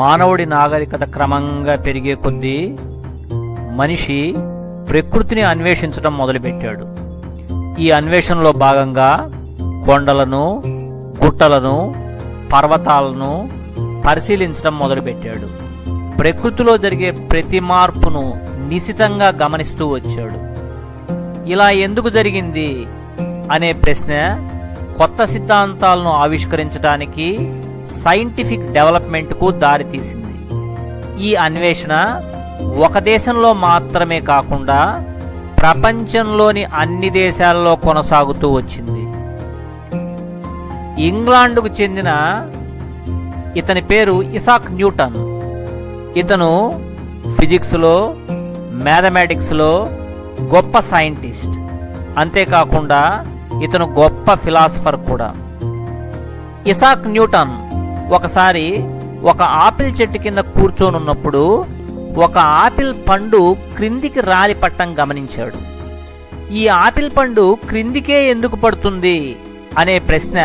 మానవుడి నాగరికత క్రమంగా పెరిగే కొద్దీ మనిషి ప్రకృతిని అన్వేషించడం మొదలుపెట్టాడు. ఈ అన్వేషణలో భాగంగా కొండలను గుట్టలను పర్వతాలను పరిశీలించడం మొదలుపెట్టాడు. ప్రకృతిలో జరిగే ప్రతి మార్పును నిశితంగా గమనిస్తూ వచ్చాడు. ఇలా ఎందుకు జరిగింది? అనే ప్రశ్న కొత్త సిద్ధాంతాలను ఆవిష్కరించడానికి సైంటిఫిక్ డెవలప్మెంట్కు దారితీసింది. ఈ అన్వేషణ ఒక దేశంలో మాత్రమే కాకుండా ప్రపంచంలోని అన్ని దేశాల్లో కొనసాగుతూ వచ్చింది. ఇంగ్లాండ్కు చెందిన ఇతని పేరు ఇసాక్ న్యూటన్. ఇతను ఫిజిక్స్లో మ్యాథమెటిక్స్లో గొప్ప సైంటిస్ట్. అంతేకాకుండా ఇతను గొప్ప ఫిలాసఫర్ కూడా. ఇసాక్ న్యూటన్ ఒకసారి ఒక ఆపిల్ చెట్టు కింద కూర్చోనున్నప్పుడు ఒక ఆపిల్ పండు క్రిందికి రాలి పట్టం గమనించాడు. ఈ ఆపిల్ పండు క్రిందికే ఎందుకు పడుతుంది? అనే ప్రశ్న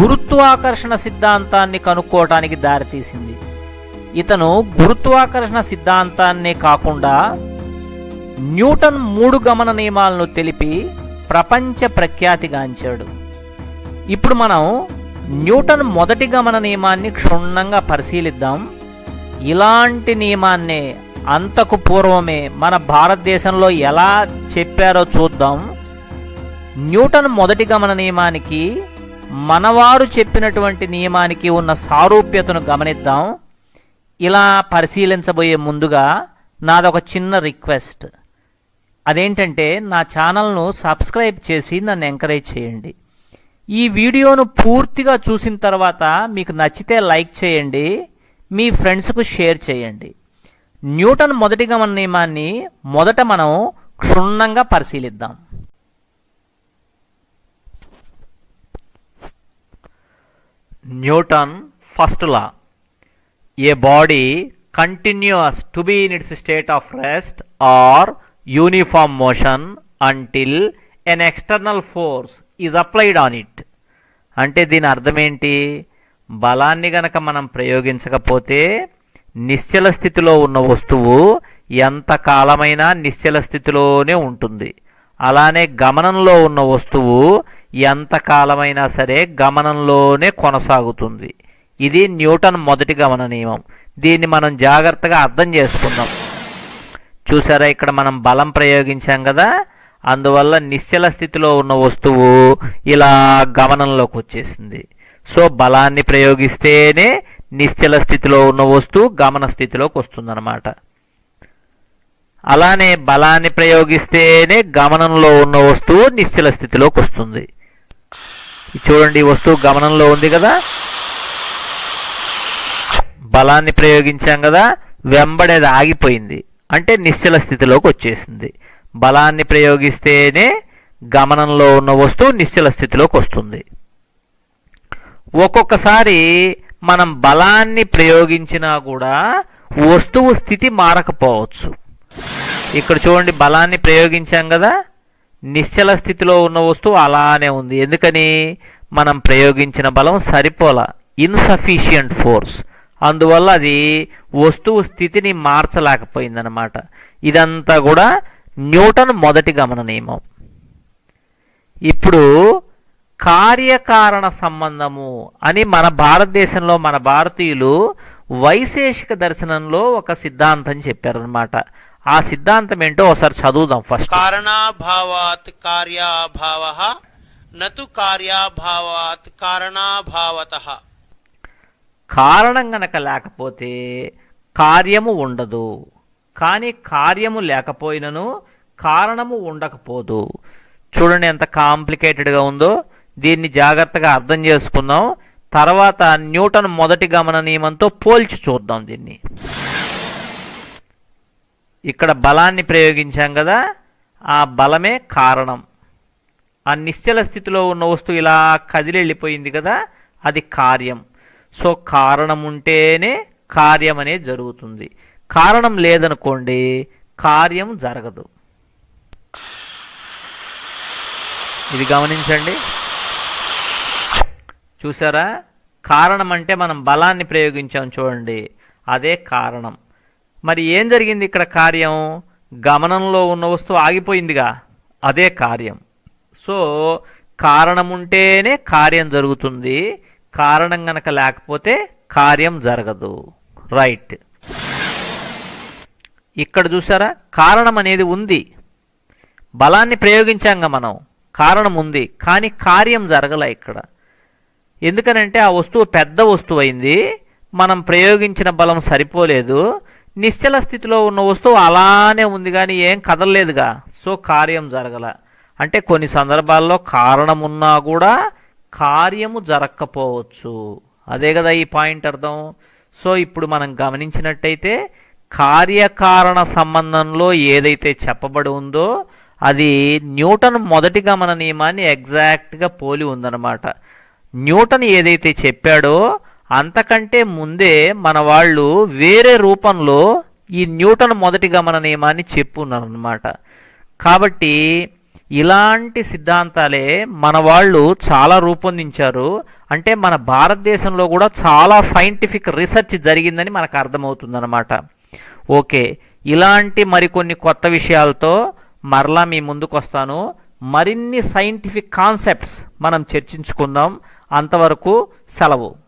గురుత్వాకర్షణ సిద్ధాంతాన్ని కనుక్కోవటానికి దారితీసింది. ఇతను గురుత్వాకర్షణ సిద్ధాంతాన్నే కాకుండా న్యూటన్ మూడు గమన నియమాలను తెలిపి ప్రపంచ ప్రఖ్యాతిగాంచాడు. ఇప్పుడు మనం న్యూటన్ మొదటి గమన నియమాన్ని క్షుణ్ణంగా పరిశీలిద్దాం. ఇలాంటి నియమాన్ని అంతకు పూర్వమే మన భారతదేశంలో ఎలా చెప్పారో చూద్దాం. న్యూటన్ మొదటి గమన నియమానికి మనవారు చెప్పినటువంటి నియమానికి ఉన్న సారూప్యతను గమనిద్దాం. ఇలా పరిశీలించబోయే ముందుగా నాదొక చిన్న రిక్వెస్ట్. అదేంటంటే నా ఛానల్ను సబ్స్క్రైబ్ చేసి నన్ను ఎంకరేజ్ చేయండి. ఈ వీడియోను పూర్తిగా చూసిన తర్వాత మీకు నచ్చితే లైక్ చేయండి మీ ఫ్రెండ్స్కు షేర్ చేయండి. న్యూటన్ మొదటి గమన నియమాన్ని మొదట మనం క్షుణ్ణంగా పరిశీలిద్దాం. Newton first law. A body continues to be in its state of rest or uniform motion until an external force is applied on it అంటే దీని అర్థం ఏంటి బలాన్ని గనక మనం ప్రయోగించకపోతే నిశ్చల స్థితిలో ఉన్న వస్తువు ఎంత కాలమైనా నిశ్చల స్థితిలోనే ఉంటుంది. అలానే గమనంలో ఉన్న వస్తువు ఎంత కాలమైనా సరే గమనంలోనే కొనసాగుతుంది. ఇది న్యూటన్ మొదటి గమన నియమం. దీన్ని మనం జాగ్రత్తగా అర్థం చేసుకుందాం. చూసారా ఇక్కడ మనం బలం ప్రయోగించాం కదా? అందువల్ల నిశ్చల స్థితిలో ఉన్న వస్తువు ఇలా గమనంలోకి వచ్చేసింది. సో బలాన్ని ప్రయోగిస్తేనే నిశ్చల స్థితిలో ఉన్న వస్తువు గమన స్థితిలోకి వస్తుందన్నమాట. అలానే బలాన్ని ప్రయోగిస్తేనే గమనంలో ఉన్న వస్తువు నిశ్చల స్థితిలోకి వస్తుంది. చూడండి వస్తువు గమనంలో ఉంది కదా? బలాన్ని ప్రయోగించాం కదా? వెంబడేది ఆగిపోయింది. అంటే నిశ్చల స్థితిలోకి వచ్చేసింది. బలాన్ని ప్రయోగిస్తేనే గమనంలో ఉన్న వస్తువు నిశ్చల స్థితిలోకి వస్తుంది. ఒక్కొక్కసారి మనం బలాన్ని ప్రయోగించినా కూడా వస్తువు స్థితి మారకపోవచ్చు. ఇక్కడ చూడండి బలాన్ని ప్రయోగించాం కదా? నిశ్చల స్థితిలో ఉన్న వస్తువు అలానే ఉంది. ఎందుకని? మనం ప్రయోగించిన బలం సరిపోలా ఇన్సఫిషియంట్ ఫోర్స్ అందువల్ల అది వస్తువు స్థితిని మార్చలేకపోయిందనమాట ఇదంతా కూడా న్యూటన్ మొదటి గమన నియమం. ఇప్పుడు కార్యకారణ సంబంధము అని మన భారతదేశంలో మన భారతీయులు వైశేషిక దర్శనంలో ఒక సిద్ధాంతం చెప్పారనమాట ఆ సిద్ధాంతం ఏంటో ఒకసారి చదువుదాం ఫస్ట్. కారణాభావాత్ కార్యాభావ నతు కార్యాభావాత్ కారణాభావత. కారణం గనక లేకపోతే కార్యము ఉండదు. కానీ కార్యము లేకపోయినను కారణము ఉండకపోదు. చూడండి ఎంత కాంప్లికేటెడ్గా ఉందో. దీన్ని జాగ్రత్తగా అర్థం చేసుకుందాం. తర్వాత న్యూటన్ మొదటి గమన నియమంతో పోల్చి చూద్దాం దీన్ని. ఇక్కడ బలాన్ని ప్రయోగించాం కదా. ఆ బలమే కారణం. ఆ నిశ్చల స్థితిలో ఉన్న వస్తువు ఇలా కదిలి వెళ్ళిపోయింది కదా. అది కార్యం. సో కారణం ఉంటేనే కార్యం అనేది జరుగుతుంది. కారణం లేదనుకోండి కార్యం జరగదు. ఇది గమనించండి. చూసారా? కారణం అంటే మనం బలాన్ని ప్రయోగించాం చూడండి. అదే కారణం. మరి ఏం జరిగింది ఇక్కడ కార్యం? గమనంలో ఉన్న వస్తువు ఆగిపోయిందిగా. అదే కార్యం. సో కారణం ఉంటేనే కార్యం జరుగుతుంది. కారణం గనక లేకపోతే కార్యం జరగదు. రైట్. ఇక్కడ చూసారా? కారణం అనేది ఉంది. బలాన్ని ప్రయోగించాంగా మనం. కారణం ఉంది కానీ కార్యం జరగలే ఇక్కడ. ఎందుకనంటే ఆ వస్తువు పెద్ద వస్తువు అయింది మనం ప్రయోగించిన బలం సరిపోలేదు. నిశ్చల స్థితిలో ఉన్న వస్తువు అలానే ఉంది కానీ ఏం కదలలేదుగా. సో కార్యం జరగల. అంటే కొన్ని సందర్భాల్లో కారణం ఉన్నా కూడా కార్యము జరగకపోవచ్చు అదే కదా ఈ పాయింట్ అర్థం. సో ఇప్పుడు మనం గమనించినట్టయితే కార్యకారణ సంబంధంలో ఏదైతే చెప్పబడి ఉందో అది న్యూటన్ మొదటి గమన నియమాన్ని ఎగ్జాక్ట్గా పోలి ఉందన్నమాట. న్యూటన్ ఏదైతే చెప్పాడో అంతకంటే ముందే మన వాళ్ళు వేరే రూపంలో ఈ న్యూటన్ మొదటి గమన నియమాన్ని చెప్పున్నారనమాట కాబట్టి ఇలాంటి సిద్ధాంతాలే మన వాళ్ళు చాలా రూపొందించారు. అంటే మన భారతదేశంలో కూడా చాలా సైంటిఫిక్ రీసెర్చ్ జరిగిందని మనకు అర్థమవుతుందన్నమాట. ఓకే ఇలాంటి మరికొన్ని కొత్త విషయాలతో మరలా మీ ముందుకు వస్తాను మరిన్ని సైంటిఫిక్ కాన్సెప్ట్స్ మనం చర్చించుకుందాం. అంతవరకు సెలవు.